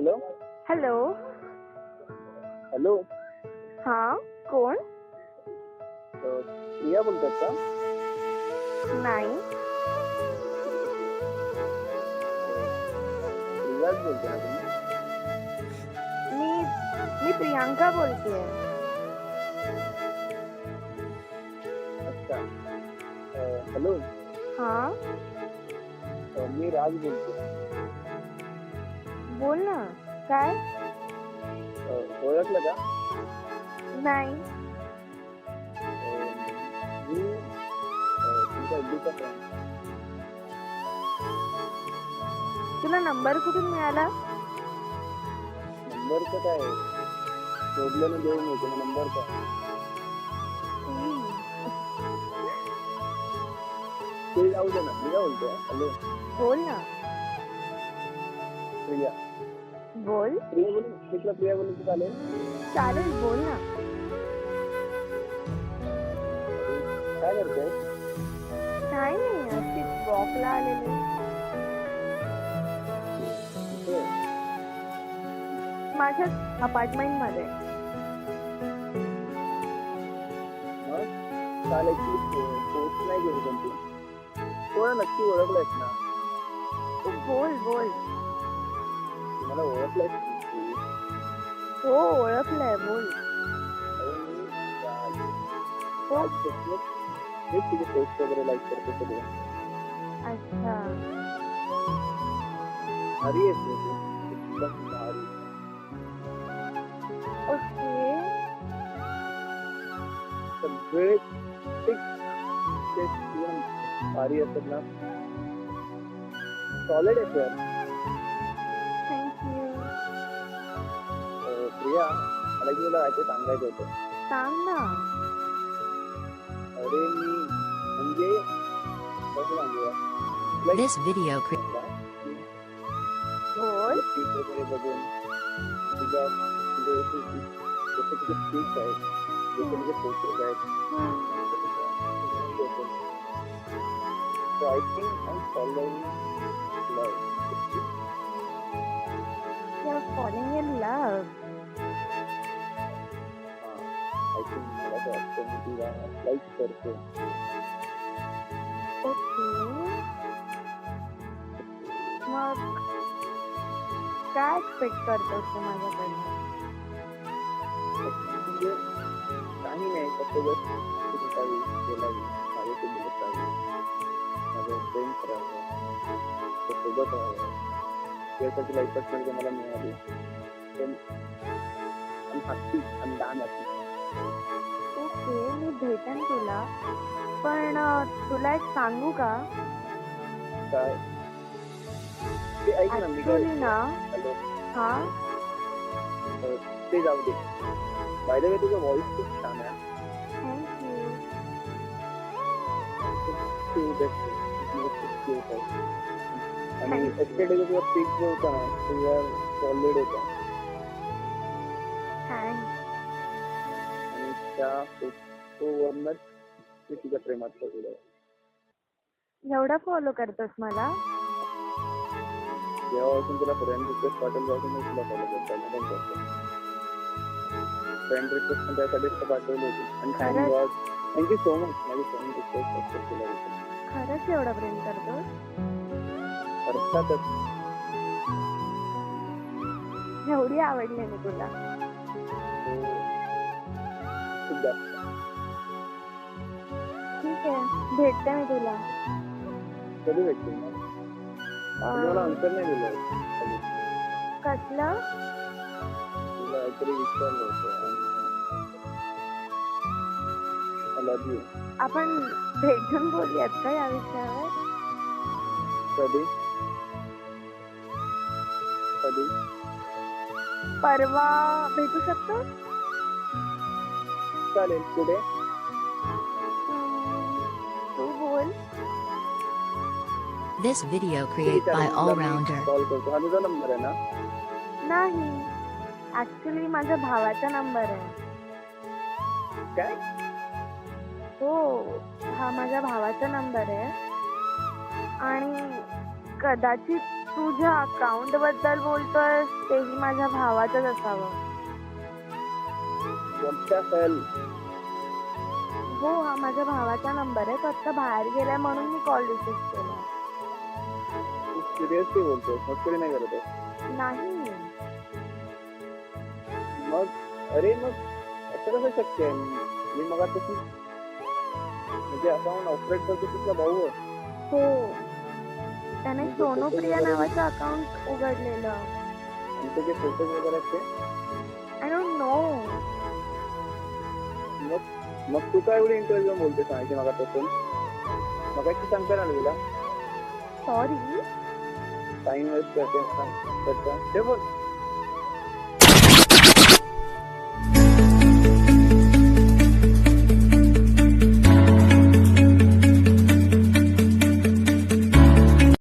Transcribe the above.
Hello hello hello हा कोण? प्रिया बोलतात का? नाही. प्रियाच बोलते ना तुम्ही मी मी प्रियांका बोलतेय. अच्छा. अ, हॅलो हा? अ, मी राज बोलतो बोल ना. काय? ओळखलं का? नाही. मी तुमचा फ्रेंड तुला नंबर कुठून मिळाला? नंबरचं काय? शोधल्यानं देऊ मिळते मग नंबर काय ते जाऊ दे ना मी काय बोलतोय? हॅलो. बोल ना. प्रिया. बोल. प्रिया बोलू प्रिया बोलू तर चालेल. चालेल बोल ना. काय नाही अशीच वॉकला आलेली. माझ्याच अपार्टमेंटमध्ये. चालेल की पोस्ट नाही गेली पण तू. कोणा नक्की ओळखलंयस ना? तू बोल बोल. मला ओळखलंयस तू. हो ओळखलंय बोल. अरे मी राज. हो. राज देशमुख. हेच तुझे पोस्ट वगैरे लाईक करतो सगळे. अच्छा. भारी आहेस रे तू. एकदम भारी. ओके. सगळे tick ते एकदम भारी असतात ना. सॉलिड आहे सर റെഗുലറായിട്ട് സംഘടിപ്പിച്ചു താങ്കളോ ഒരു അഞ്ച് This video So I think I'm like करतो ओके मग काय एक्सपेक्ट करतोस तू माझ्याकडनं काही नाही फक्त जस्ट तू काही बोलावी माझ्याशी बोलत राहावी माझं फ्रेंड्स राहावं त्या सोबत राहावं त्यासाठी लाईफ पार्टनर मला मिळाली पण I'm happy, I'm damn happy. Okay मी भेटेन तुला. पण अं, तुला एक सांगू का? काय? ते ऐक ना मी काय ऍक्च्युली ना हॅलो. हा? ते जाऊ दे. बाय द वे तुझा व्हॉइस खूप छान आहे. थँक्यू खूप क्यूट आहे. आणि एस्टेडे तुझा पिक जो होता ना तुझा सॉलिड होता. थँक्स आणि त्या फोटोवरनच मी तुझ्या प्रेमात पडलो एवढा फॉलो करतोस मला? जेव्हापासून तुला फ्रेंड रिक्वेस्ट पाठवून मी तुला फॉलो करतो पण करतो फ्रेंड रिक्वेस्ट पण त्यासाठीच तर पाठवली होती. आणि थँक खरंच? God thank you so much माझी फ्रेंड रिक्वेस्ट खरंच एवढं प्रेम करतोस? अर्थातच. एवढी आवडली मी तुला. जास्त ठीक आहे भेटते मी तुला. कधी तुम्ही मला आन्सर नाही दिलं. कसलं? तुला काहीतरी विचारलं होतं. आय लव्ह यू आपण भेटून बोलूयात का या विषयावर? कधी? कधी? परवा भेटू शकतो? चालेल कुठे तू बोल. This video created by Allrounder. Call करतो. हा तुझा नंबर आहे ना? नाही. ऍक्च्युली माझ्या भावाचा नंबर आहे. काय? हो हा माझ्या भावाचा नंबर आहे. आणि कदाचित तुझ्या अकाउंटबद्दल बोलतोय तेही माझ्या भावाचंच असावं. हो हा माझ्या भावाचा नंबर आहे. तो आत्ता बाहेर गेलाय म्हणून मी कॉल. रिसीव केला सिरियसली बोलतोय. मस्करी नाही करत आहे. नाही. मग अरे मग असं कसं शक्य आहे? मी मग आता ती म्हणजे अकाउंट ऑपरेट करतो तुझा भाऊ आहे. हो. त्याने म्हणजे सोनूप्रिया नावाचं अकाउंट उघडलेलं. आणि त्याचे फोटोज वगैरे आहेत ते? आय डोंट नो मग मग तू काय एवढी इंटरव्ह्यू बोलते सांगायची मग पासून मग काय सांगता ना तुला. सॉरी टाइम वेस्ट करते करता ते बघ.